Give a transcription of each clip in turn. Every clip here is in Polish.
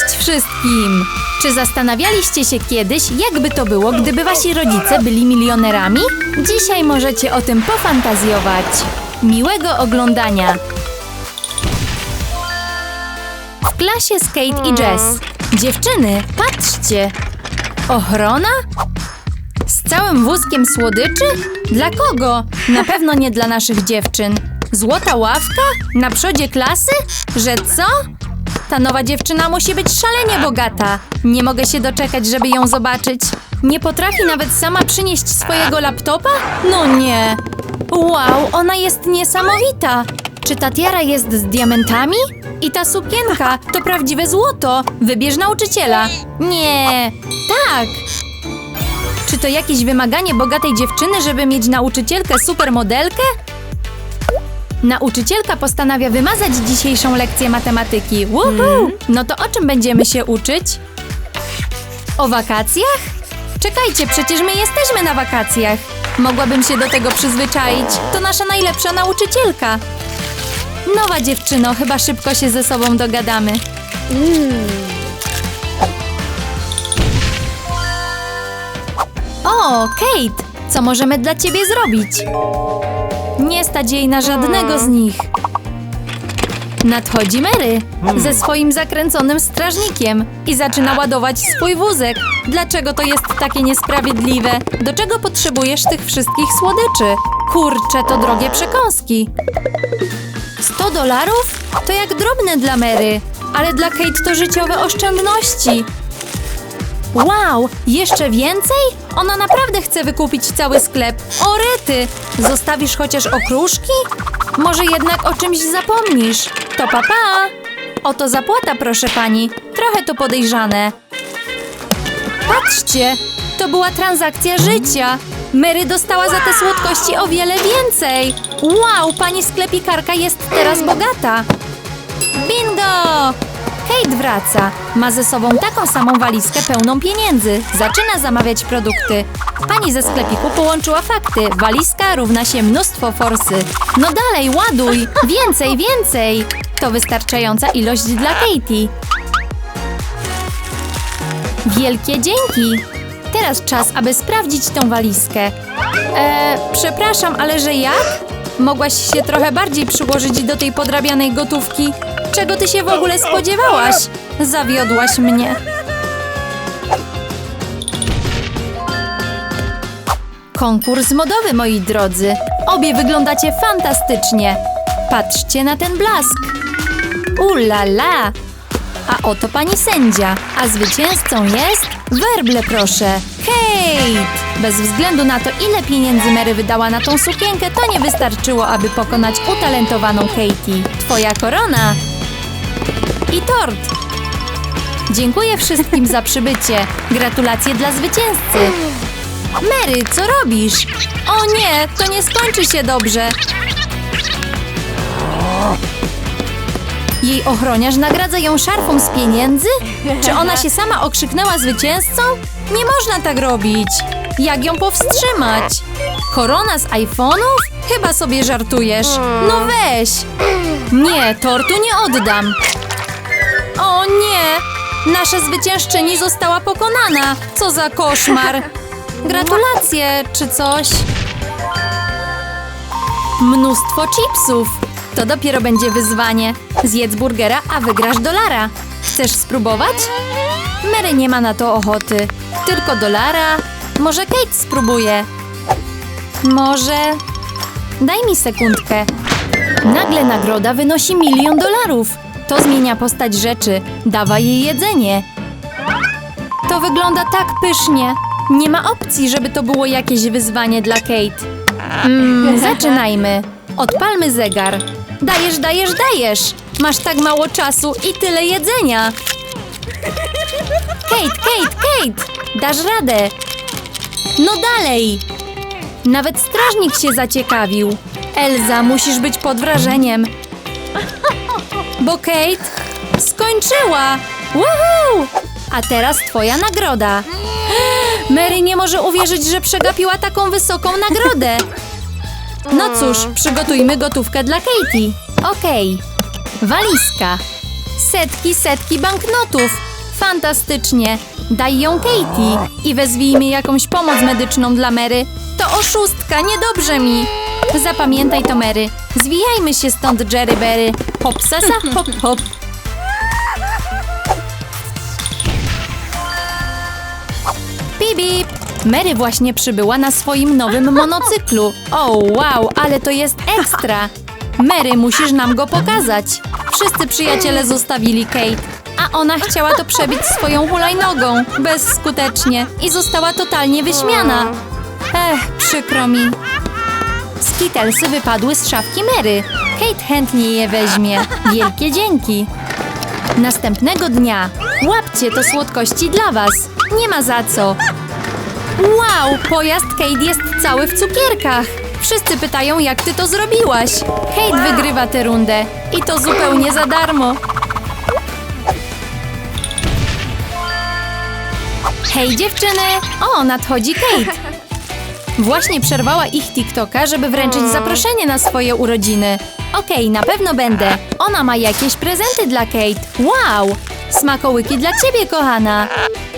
Cześć wszystkim! Czy zastanawialiście się kiedyś, jakby to było, gdyby wasi rodzice byli milionerami? Dzisiaj możecie o tym pofantazjować. Miłego oglądania! W klasie z Kate i Jess. Dziewczyny, patrzcie! Ochrona? Z całym wózkiem słodyczy? Dla kogo? Na pewno nie dla naszych dziewczyn. Złota ławka? Na przodzie klasy? Że co? Ta nowa dziewczyna musi być szalenie bogata. Nie mogę się doczekać, żeby ją zobaczyć. Nie potrafi nawet sama przynieść swojego laptopa? No nie. Wow, ona jest niesamowita. Czy ta tiara jest z diamentami? I ta sukienka to prawdziwe złoto. Wybierz nauczyciela. Nie. Tak. Czy to jakieś wymaganie bogatej dziewczyny, żeby mieć nauczycielkę supermodelkę? Nauczycielka postanawia wymazać dzisiejszą lekcję matematyki. Woohoo! No to o czym będziemy się uczyć? O wakacjach? Czekajcie, przecież my jesteśmy na wakacjach. Mogłabym się do tego przyzwyczaić. To nasza najlepsza nauczycielka. Nowa dziewczyno, chyba szybko się ze sobą dogadamy. O, Kate! Co możemy dla ciebie zrobić? Nie stać jej na żadnego z nich. Nadchodzi Mary ze swoim zakręconym strażnikiem i zaczyna ładować swój wózek. Dlaczego to jest takie niesprawiedliwe? Do czego potrzebujesz tych wszystkich słodyczy? Kurczę, to drogie przekąski. 100 dolarów? To jak drobne dla Mary, ale dla Kate to życiowe oszczędności. Wow, jeszcze więcej? Ona naprawdę chce wykupić cały sklep. O rety! Zostawisz chociaż okruszki? Może jednak o czymś zapomnisz. To papa. Pa. Oto zapłata, proszę pani. Trochę to podejrzane. Patrzcie, to była transakcja życia. Mary dostała za te słodkości o wiele więcej. Wow, pani sklepikarka jest teraz bogata. Bingo! Kate wraca. Ma ze sobą taką samą walizkę pełną pieniędzy. Zaczyna zamawiać produkty. Pani ze sklepiku połączyła fakty. Walizka równa się mnóstwo forsy. No dalej, ładuj! Więcej, więcej! To wystarczająca ilość dla Katie. Wielkie dzięki! Teraz czas, aby sprawdzić tą walizkę. Eee, przepraszam, ale że jak? Mogłaś się trochę bardziej przyłożyć do tej podrabianej gotówki. Czego ty się w ogóle spodziewałaś? Zawiodłaś mnie. Konkurs modowy, moi drodzy. Obie wyglądacie fantastycznie. Patrzcie na ten blask. Ulala! A oto pani sędzia. A zwycięzcą jest... Werble, proszę. Kate! Bez względu na to, ile pieniędzy Mary wydała na tą sukienkę, to nie wystarczyło, aby pokonać utalentowaną Katie. Twoja korona! I tort! Dziękuję wszystkim za przybycie. Gratulacje dla zwycięzcy. Mary, co robisz? O nie, to nie skończy się dobrze. Jej ochroniarz nagradza ją szarfą z pieniędzy? Czy ona się sama okrzyknęła zwycięzcą? Nie można tak robić. Jak ją powstrzymać? Korona z iPhone'ów? Chyba sobie żartujesz. No weź. Nie, tortu nie oddam. O nie! Nasza zwyciężczyni została pokonana. Co za koszmar. Gratulacje, czy coś? Mnóstwo chipsów. To dopiero będzie wyzwanie. Zjedz burgera, a wygrasz dolara. Chcesz spróbować? Mary nie ma na to ochoty. Tylko dolara. Może Kate spróbuje. Może... Daj mi sekundkę. Nagle nagroda wynosi milion dolarów. To zmienia postać rzeczy. Dawa jej jedzenie. To wygląda tak pysznie. Nie ma opcji, żeby to było jakieś wyzwanie dla Kate. Mm, zaczynajmy. Odpalmy zegar. Dajesz, dajesz, dajesz. Masz tak mało czasu i tyle jedzenia. Kate, Kate, Kate! Dasz radę. No dalej. Nawet strażnik się zaciekawił. Elza, musisz być pod wrażeniem. Bo Kate skończyła. Woohoo! A teraz twoja nagroda. Mary nie może uwierzyć, że przegapiła taką wysoką nagrodę. No cóż, przygotujmy gotówkę dla Katie. Okej. Walizka. Setki, setki banknotów. Fantastycznie. Daj ją Katie i wezwijmy jakąś pomoc medyczną dla Mary. To oszustka, niedobrze mi. Zapamiętaj to, Mary. Zwijajmy się stąd, Jerry Berry. Hop, sasa, hop, hop. Bip, bip. Mary właśnie przybyła na swoim nowym monocyklu. O, wow, ale to jest ekstra. Mary, musisz nam go pokazać. Wszyscy przyjaciele zostawili Kate, a ona chciała to przebić swoją hulajnogą. Bezskutecznie. I została totalnie wyśmiana. Ech, przykro mi. Skittlesy wypadły z szafki Mary. Kate chętnie je weźmie. Wielkie dzięki. Następnego dnia. Łapcie to słodkości dla was. Nie ma za co. Wow, pojazd Kate jest cały w cukierkach. Wszyscy pytają, jak ty to zrobiłaś. Kate wygrywa tę rundę. I to zupełnie za darmo. Hej dziewczyny! O, nadchodzi Kate. Właśnie przerwała ich TikToka, żeby wręczyć zaproszenie na swoje urodziny. Okej, na pewno będę. Ona ma jakieś prezenty dla Kate. Wow! Smakołyki dla ciebie, kochana.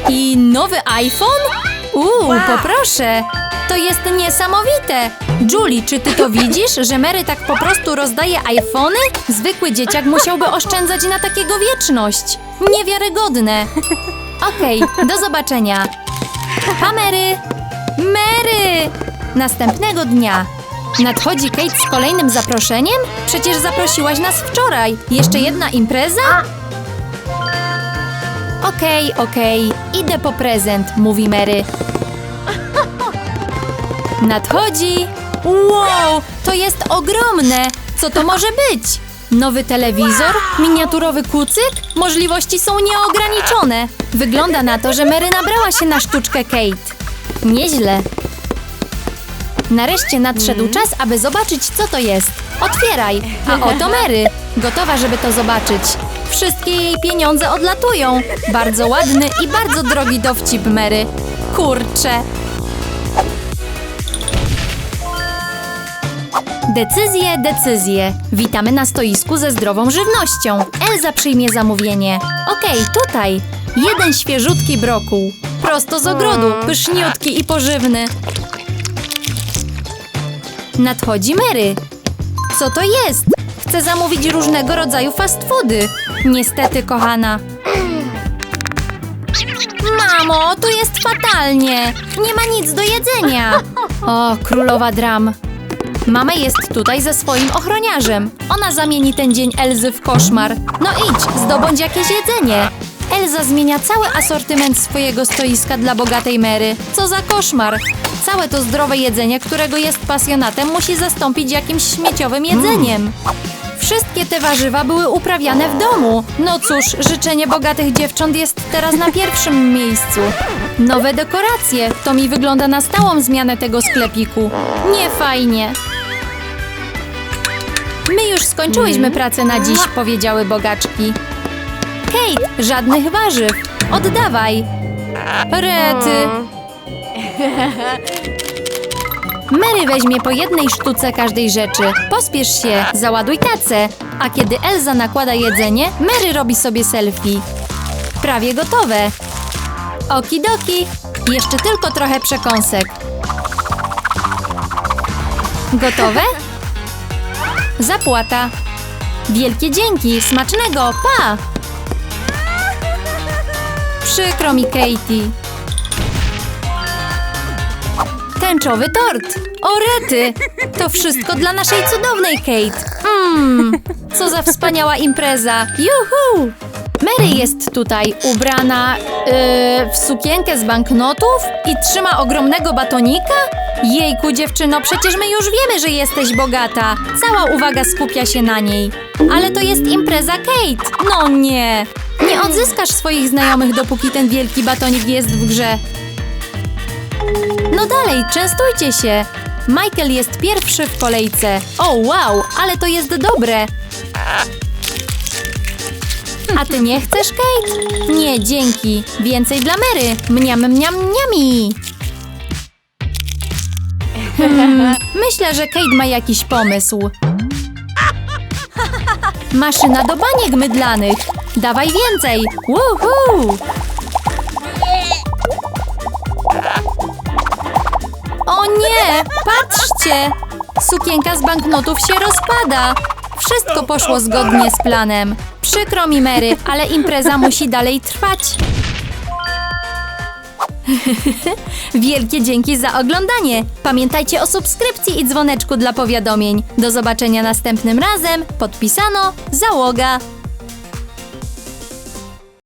I nowy iPhone? Uuu, poproszę. To jest niesamowite. Julie, czy ty to widzisz, że Mary tak po prostu rozdaje iPhony? Zwykły dzieciak musiałby oszczędzać na takiego wieczność. Niewiarygodne. Okej, do zobaczenia. Pa, Mary! Następnego dnia. Nadchodzi Kate z kolejnym zaproszeniem? Przecież zaprosiłaś nas wczoraj. Jeszcze jedna impreza? Okej, okej, idę po prezent, mówi Mary. Nadchodzi. Wow, to jest ogromne! Co to może być? Nowy telewizor? Miniaturowy kucyk? Możliwości są nieograniczone. Wygląda na to, że Mary nabrała się na sztuczkę Kate. Nieźle. Nareszcie nadszedł czas, aby zobaczyć, co to jest. Otwieraj! A oto Mary. Gotowa, żeby to zobaczyć. Wszystkie jej pieniądze odlatują. Bardzo ładny i bardzo drogi dowcip Mary. Kurczę. Decyzje, decyzje. Witamy na stoisku ze zdrową żywnością. Elza przyjmie zamówienie. Okej, tutaj. Jeden świeżutki brokuł. Prosto z ogrodu, pyszniutki i pożywny. Nadchodzi Mary. Co to jest? Chcę zamówić różnego rodzaju fast foody. Niestety, kochana. Mamo, tu jest fatalnie. Nie ma nic do jedzenia. O, królowa dram. Mama jest tutaj ze swoim ochroniarzem. Ona zamieni ten dzień Elzy w koszmar. No idź, zdobądź jakieś jedzenie. Elza zmienia cały asortyment swojego stoiska dla bogatej Mary. Co za koszmar! Całe to zdrowe jedzenie, którego jest pasjonatem, musi zastąpić jakimś śmieciowym jedzeniem. Wszystkie te warzywa były uprawiane w domu. No cóż, życzenie bogatych dziewcząt jest teraz na pierwszym miejscu. Nowe dekoracje. To mi wygląda na stałą zmianę tego sklepiku. Nie fajnie. My już skończyłyśmy pracę na dziś, powiedziały bogaczki. Kate, żadnych warzyw. Oddawaj. Rety. Mary weźmie po jednej sztuce każdej rzeczy. Pospiesz się, załaduj tacę. A kiedy Elza nakłada jedzenie, Mary robi sobie selfie. Prawie gotowe. Okidoki. Jeszcze tylko trochę przekąsek. Gotowe? Zapłata. Wielkie dzięki, smacznego, pa! Przykro mi, Katie. Tęczowy tort. O rety! To wszystko dla naszej cudownej Kate. Mmm, co za wspaniała impreza. Juhu! Mary jest tutaj ubrana yy, w sukienkę z banknotów i trzyma ogromnego batonika? Jejku, dziewczyno, przecież my już wiemy, że jesteś bogata. Cała uwaga skupia się na niej. Ale to jest impreza Kate. No nie. Nie odzyskasz swoich znajomych, dopóki ten wielki batonik jest w grze. No dalej, częstujcie się. Michael jest pierwszy w kolejce. O, wow, ale to jest dobre. A ty nie chcesz, Kate? Nie, dzięki. Więcej dla Mary. Mniam, mniam, mniami. Hmm, myślę, że Kate ma jakiś pomysł. Maszyna do baniek mydlanych. Dawaj więcej. Woohoo! O nie! Patrzcie! Sukienka z banknotów się rozpada. Wszystko poszło zgodnie z planem. Przykro mi, Mary, ale impreza musi dalej trwać. Wielkie dzięki za oglądanie. Pamiętajcie o subskrypcji i dzwoneczku dla powiadomień. Do zobaczenia następnym razem. Podpisano Załoga.